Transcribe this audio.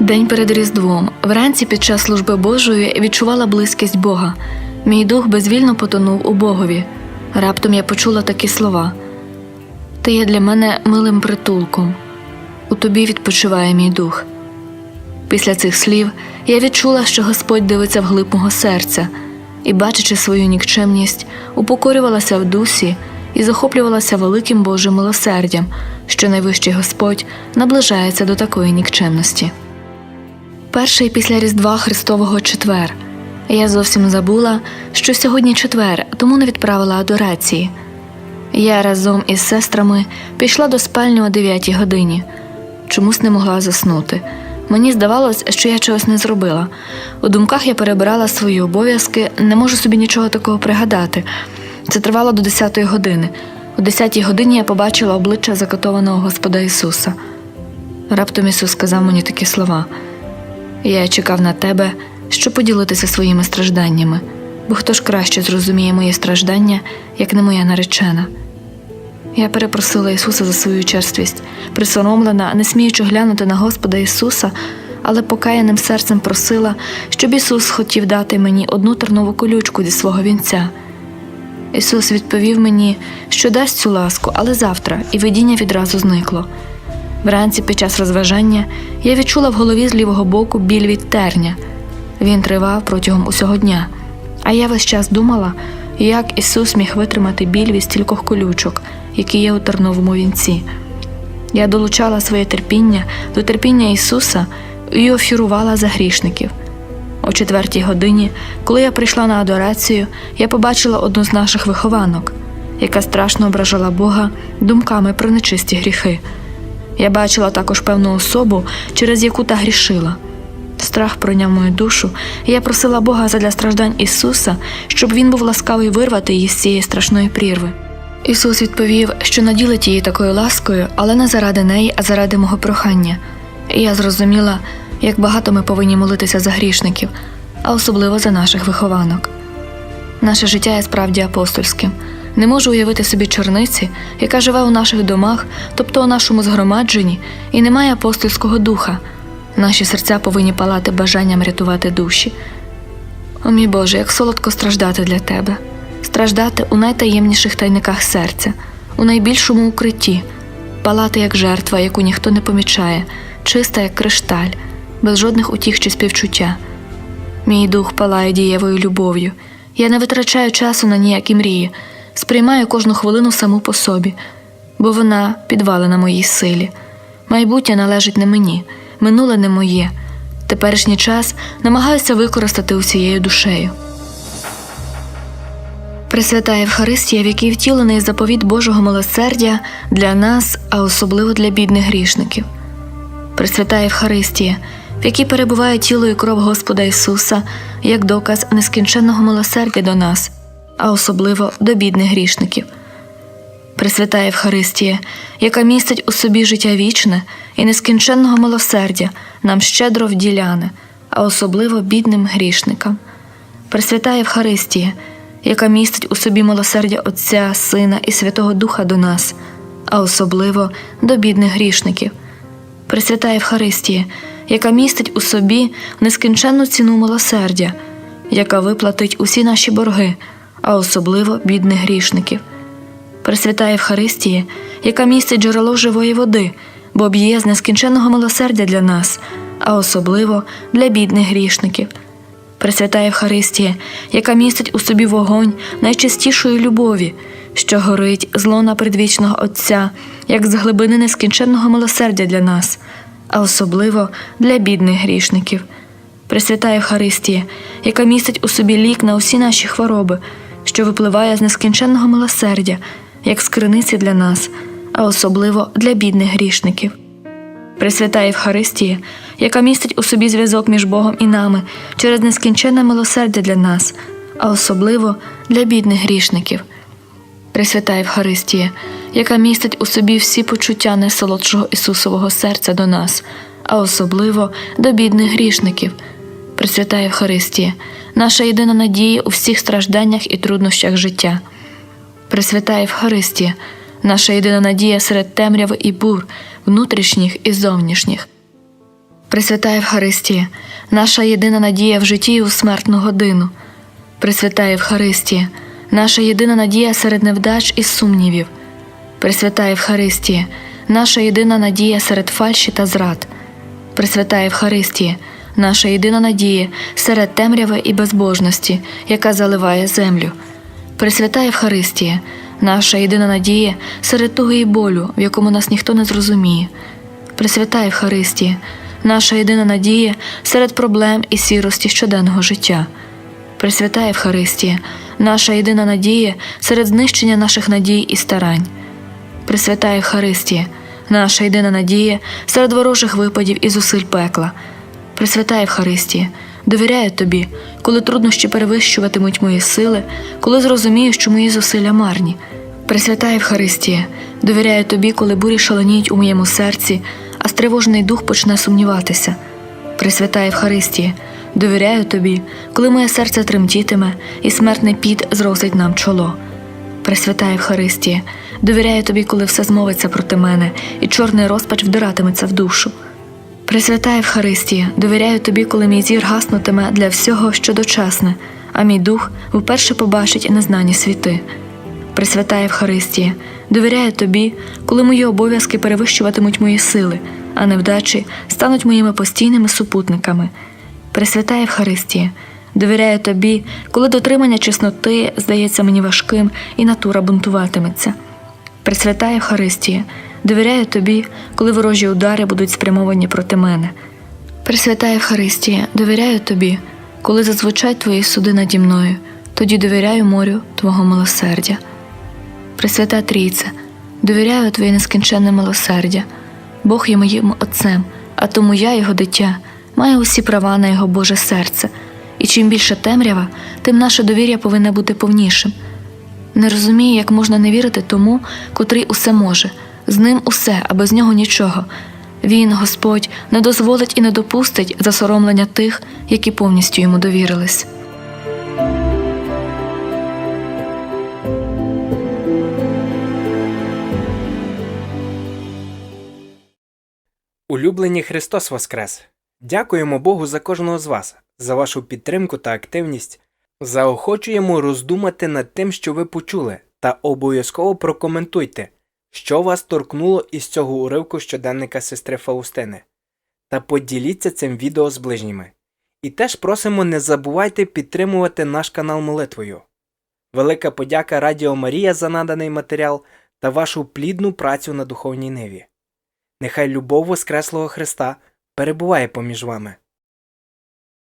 День перед Різдвом. Вранці під час служби Божої відчувала близькість Бога. Мій дух безвільно потонув у Богові. Раптом я почула такі слова: Ти є для мене милим притулком. У тобі відпочиває мій дух. Після цих слів я відчула, що Господь дивиться вглиб мого серця і, бачачи свою нікчемність, упокорювалася в дусі і захоплювалася великим Божим милосердям, що найвищий Господь наближається до такої нікчемності. Перший після Різдва Христового четвер. Я зовсім забула, що сьогодні четвер, тому не відправила адорації. Я разом із сестрами пішла до спальні о 9 годині. Чомусь не могла заснути. Мені здавалось, що я чогось не зробила. У думках я перебирала свої обов'язки, не можу собі нічого такого пригадати. Це тривало до 10 години. О 10 годині я побачила обличчя закатованого Господа Ісуса. Раптом Ісус сказав мені такі слова. Я чекав на тебе, щоб поділитися своїми стражданнями, бо хто ж краще зрозуміє мої страждання, як не моя наречена. Я перепросила Ісуса за свою черствість, присоромлена, не сміючи глянути на Господа Ісуса, але покаяним серцем просила, щоб Ісус хотів дати мені одну тернову колючку зі свого вінця. Ісус відповів мені, що дасть цю ласку, але завтра, і видіння відразу зникло. Вранці під час розважання я відчула в голові з лівого боку біль від терня. Він тривав протягом усього дня, а я весь час думала, як Ісус міг витримати біль від стількох колючок, які є у терновому вінці. Я долучала своє терпіння до терпіння Ісуса і офірувала за грішників. О четвертій годині, коли я прийшла на адорацію, я побачила одну з наших вихованок, яка страшно ображала Бога думками про нечисті гріхи. Я бачила також певну особу, через яку та грішила. Страх пройняв мою душу, і я просила Бога задля страждань Ісуса, щоб Він був ласкавий вирвати її з цієї страшної прірви. Ісус відповів, що наділить її такою ласкою, але не заради неї, а заради мого прохання. І я зрозуміла, як багато ми повинні молитися за грішників, а особливо за наших вихованок. Наше життя є справді апостольським. Не можу уявити собі чорниці, яка живе у наших домах, тобто у нашому згромадженні, і не має апостольського духа. Наші серця повинні палати бажанням рятувати душі. О мій Боже, як солодко страждати для тебе, страждати у найтаємніших тайниках серця, у найбільшому укритті, палати як жертва, яку ніхто не помічає, чиста, як кришталь, без жодних утіх чи співчуття. Мій дух палає дієвою любов'ю. Я не витрачаю часу на ніякі мрії, сприймаю кожну хвилину саму по собі, бо вона підвалена моїй силі. Майбутнє належить не мені, минуле не моє. Теперішній час намагаюся використати усією душею. Пресвята Євхаристія, в якій втілений заповіт Божого милосердя для нас, а особливо для бідних грішників. Пресвята Євхаристія, в якій перебуває тіло і кров Господа Ісуса як доказ нескінченного милосердя до нас, а особливо до бідних грішників. Пресвята Євхаристія, яка містить у собі життя вічне і нескінченного милосердя, нам щедро вділяне, а особливо бідним грішникам. Пресвята Євхаристія, яка містить у собі милосердя Отця, Сина і Святого Духа до нас, а особливо до бідних грішників. Пресвята Євхаристія, яка містить у собі нескінченну ціну милосердя, яка виплатить усі наші борги, а особливо бідних грішників. Пресвята Євхаристія, яка містить джерело живої води, бо б'є з нескінченного милосердя для нас, а особливо для бідних грішників. Пресвята Євхаристія, яка містить у собі вогонь найчистішої любові, що горить з лона предвічного Отця, як з глибини нескінченного милосердя для нас, а особливо для бідних грішників. Пресвята Євхаристія, яка містить у собі лік на усі наші хвороби, що випливає з нескінченного милосердя, як з криниці для нас, а особливо для бідних грішників. Пресвята Євхаристія, яка містить у собі зв'язок між Богом і нами через нескінченне милосердя для нас, а особливо для бідних грішників. Пресвята Євхаристія, яка містить у собі всі почуття найсолодшого Ісусового серця до нас, а особливо до бідних грішників. Пресвята Євхаристія, наша єдина надія у всіх стражданнях і труднощах життя. Пресвята Євхаристія, наша єдина надія серед темряви і бур, внутрішніх і зовнішніх. Пресвята Євхаристія, наша єдина надія в житті і у смертну годину. Пресвята Євхаристія, наша єдина надія серед невдач і сумнівів. Пресвята Євхаристія, наша єдина надія серед фальші та зрад. Пресвята Євхаристія, наша єдина надія серед темряви і безбожності, яка заливає землю. Пресвята Євхаристія, наша єдина надія серед туги і болю, в якому нас ніхто не зрозуміє. Пресвята Євхаристія, наша єдина надія серед проблем і сірості щоденного життя. Пресвята Євхаристія, наша єдина надія серед знищення наших надій і старань. Пресвята Євхаристія, наша єдина надія серед ворожих випадів і зусиль пекла. Пресвята Євхаристія, довіряю тобі, коли труднощі перевищуватимуть мої сили, коли зрозумію, що мої зусилля марні. Пресвята Євхаристія, довіряю тобі, коли бурі шаленіють у моєму серці, а стривожений дух почне сумніватися. Пресвята Євхаристія, довіряю тобі, коли моє серце тремтітиме і смертний піт зросить нам чоло. Пресвята Євхаристія, довіряю тобі, коли все змовиться проти мене, і чорний розпач вдиратиметься в душу. Пресвята Євхаристія, довіряю тобі, коли мій зір гаснутиме для всього, що дочасне, а мій дух вперше побачить незнані світи. Пресвята Євхаристія, довіряю тобі, коли мої обов'язки перевищуватимуть мої сили, а невдачі стануть моїми постійними супутниками. Пресвята Євхаристія, довіряю тобі, коли дотримання чесноти здається мені важким і натура бунтуватиметься. Пресвята Євхаристія, довіряю тобі, коли ворожі удари будуть спрямовані проти мене. Пресвята Євхаристія, довіряю тобі, коли зазвучать твої суди наді мною, тоді довіряю морю Твого милосердя. Пресвята Трійце, довіряю Твоє нескінченне милосердя. Бог є моїм Отцем, а тому я, його дитя, маю усі права на його Боже серце, і чим більше темрява, тим наше довір'я повинне бути повнішим. Не розумію, як можна не вірити тому, котрий усе може, з ним усе, а без нього нічого. Він, Господь, не дозволить і не допустить засоромлення тих, які повністю йому довірились. Улюблені Христос Воскрес! Дякуємо Богу за кожного з вас, за вашу підтримку та активність. Заохочуємо роздумати над тим, що ви почули, та обов'язково прокоментуйте, що вас торкнуло із цього уривку щоденника сестри Фаустини. Та поділіться цим відео з ближніми. І теж просимо не забувайте підтримувати наш канал молитвою. Велика подяка Радіо Марія за наданий матеріал та вашу плідну працю на духовній ниві. Нехай любов Воскреслого Христа перебуває поміж вами.